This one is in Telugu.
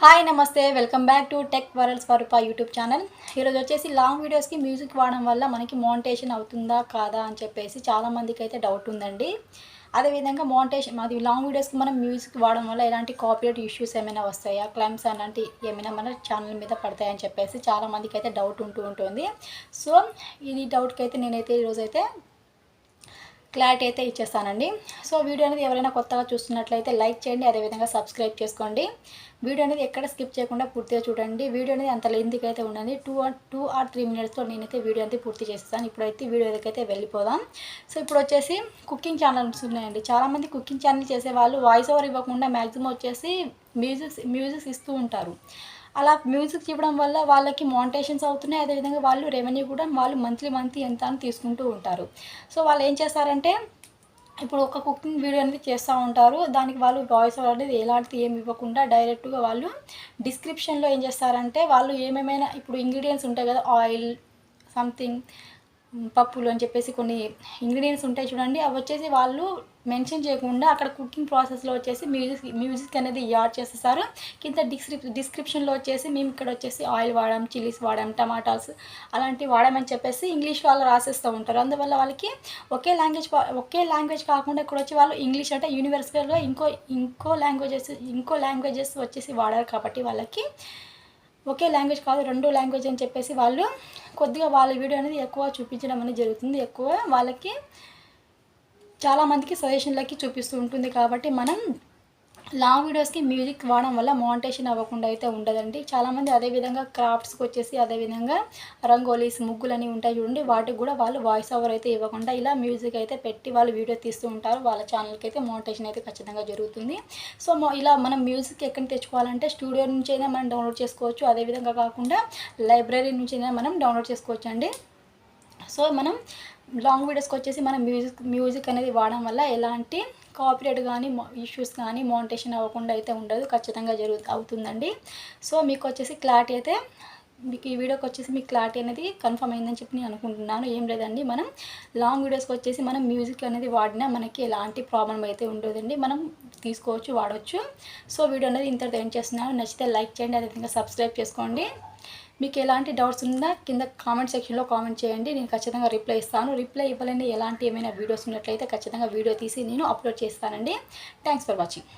హాయ్ నమస్తే. Welcome back to tech world Swaroopa YouTube channel. ఈరోజు వచ్చేసి లాంగ్ వీడియోస్కి మ్యూజిక్ వాడడం వల్ల మనకి మోనిటేషన్ అవుతుందా కాదా అని చెప్పేసి చాలామందికి అయితే డౌట్ ఉందండి. అదేవిధంగా మోనిటేషన్ అది లాంగ్ వీడియోస్కి మనం మ్యూజిక్ వాడడం వల్ల ఎలాంటి కాపీరైట్ ఇష్యూస్ ఏమైనా వస్తాయా క్లైమ్స్ అలాంటి ఏమైనా మన ఛానల్ మీద పడతాయని చెప్పేసి చాలామందికి అయితే డౌట్ ఉంటూ ఉంటుంది. సో ఈ డౌట్కి అయితే నేనైతే ఈరోజైతే క్లారిటీ అయితే ఇచ్చేస్తానండి. సో వీడియో అనేది ఎవరైనా కొత్తగా చూస్తున్నట్లయితే లైక్ చేయండి అదేవిధంగా సబ్స్క్రైబ్ చేసుకోండి. వీడియో అనేది ఎక్కడ స్కిప్ చేయకుండా పూర్తిగా చూడండి. వీడియో అనేది అంత లెంత్కి అయితే ఉండండి. టూ టూ ఆర్ త్రీ మినిట్స్లో నేనైతే వీడియో అనేది పూర్తి చేస్తాను ఇప్పుడైతే వీడియో అయితే వెళ్ళిపోదాం. సో ఇప్పుడు వచ్చేసి కుకింగ్ ఛానల్స్ ఉన్నాయండి. చాలామంది కుకింగ్ ఛానల్ చేసే వాళ్ళు వాయిస్ ఓవర్ ఇవ్వకుండా మ్యాక్సిమం వచ్చేసి మ్యూజిక్స్ మ్యూజిక్స్ ఇస్తూ ఉంటారు. అలా మ్యూజిక్ ఇవ్వడం వల్ల వాళ్ళకి మోనిటేషన్స్ అవుతున్నాయి. అదేవిధంగా వాళ్ళు రెవెన్యూ కూడా వాళ్ళు మంత్లీ మంత్లీ ఎంత అని తీసుకుంటూ ఉంటారు. సో వాళ్ళు ఏం చేస్తారంటే ఇప్పుడు ఒక కుకింగ్ వీడియో అనేది చేస్తూ ఉంటారు. దానికి వాళ్ళు వాయిస్ అనేది ఎలాంటిది ఏమి ఇవ్వకుండా డైరెక్ట్గా వాళ్ళు డిస్క్రిప్షన్లో ఏం చేస్తారంటే వాళ్ళు ఏమేమైనా ఇప్పుడు ఇంగ్రీడియంట్స్ ఉంటాయి కదా ఆయిల్ సంథింగ్ పప్పులు అని చెప్పేసి కొన్ని ఇంగ్రీడియంట్స్ ఉంటాయి చూడండి. అవి వచ్చేసి వాళ్ళు మెన్షన్ చేయకుండా అక్కడ కుకింగ్ ప్రాసెస్లో వచ్చేసి మ్యూజిక్ మ్యూజిక్ అనేది యాడ్ చేసేసారు. కింద డిస్క్రిప్ డిస్క్రిప్షన్లో వచ్చేసి మేము ఇక్కడ వచ్చేసి ఆయిల్ వాడాం చిల్లీస్ వాడాం టమాటాస్ అలాంటివి వాడామని చెప్పేసి ఇంగ్లీష్ వాళ్ళు రాసేస్తూ ఉంటారు. అందువల్ల వాళ్ళకి ఒకే లాంగ్వేజ్ ఒకే లాంగ్వేజ్ కాకుండా ఇక్కడ వచ్చి వాళ్ళు ఇంగ్లీష్ అంటే యూనివర్సల్గా ఇంకో ఇంకో లాంగ్వేజెస్ ఇంకో లాంగ్వేజెస్ వచ్చేసి వాడారు కాబట్టి వాళ్ళకి ఒకే లాంగ్వేజ్ కాదు రెండు లాంగ్వేజ్ అని చెప్పేసి వాళ్ళు కొద్దిగా వాళ్ళ వీడియో అనేది ఎక్కువ చూపించడం అనేది జరుగుతుంది. ఎక్కువ వాళ్ళకి చాలామందికి సజెషన్లకి చూపిస్తూ ఉంటుంది కాబట్టి మనం లాంగ్ వీడియోస్కి మ్యూజిక్ వాడడం వల్ల మోనిటేషన్ అవ్వకుండా అయితే ఉండదండి. చాలామంది అదేవిధంగా క్రాఫ్ట్స్కి వచ్చేసి అదేవిధంగా రంగోలీస్ ముగ్గులు అని ఉంటాయి చూడండి. వాటికి కూడా వాళ్ళు వాయిస్ ఓవర్ అయితే ఇవ్వకుండా ఇలా మ్యూజిక్ అయితే పెట్టి వాళ్ళు వీడియో తీస్తూ ఉంటారు. వాళ్ళ ఛానల్కి అయితే మోనిటేషన్ అయితే ఖచ్చితంగా జరుగుతుంది. సో ఇలా మనం మ్యూజిక్ ఎక్కడ తెచ్చుకోవాలంటే స్టూడియో నుంచి అయినా మనం డౌన్లోడ్ చేసుకోవచ్చు. అదేవిధంగా కాకుండా లైబ్రరీ నుంచి అయినా మనం డౌన్లోడ్ చేసుకోవచ్చు అండి సో మనం లాంగ్ వీడియోస్కి వచ్చేసి మనం మ్యూజిక్ మ్యూజిక్ అనేది వాడడం వల్ల ఎలాంటి కాపీరేట్ కానీ ఇష్యూస్ కానీ మౌంటేషన్ అవ్వకుండా అయితే ఉండదు. ఖచ్చితంగా జరుగు అవుతుందండి. సో మీకు వచ్చేసి క్లారిటీ అయితే మీకు ఈ వీడియోకి వచ్చేసి మీకు క్లారిటీ అనేది కన్ఫర్మ్ అయిందని చెప్పి నేను అనుకుంటున్నాను. ఏం లేదండి. మనం లాంగ్ వీడియోస్కి వచ్చేసి మనం మ్యూజిక్ అనేది వాడినా మనకి ఎలాంటి ప్రాబ్లం అయితే ఉండదండి. మనం తీసుకోవచ్చు వాడవచ్చు సో వీడియో అనేది ఇంతటితో ఏం చేస్తున్నాను. నచ్చితే లైక్ చేయండి. అదేవిధంగా సబ్స్క్రైబ్ చేసుకోండి. మీకు ఎలాంటి డౌట్స్ ఉందా కింద కామెంట్ సెక్షన్లో కామెంట్ చేయండి. నేను ఖచ్చితంగా రిప్లై ఇస్తాను. రిప్లై ఇవ్వలేని ఎలాంటి ఏమైనా వీడియోస్ ఉన్నట్లయితే ఖచ్చితంగా వీడియో తీసి నేను అప్లోడ్ చేస్తానండి. Thanks for watching.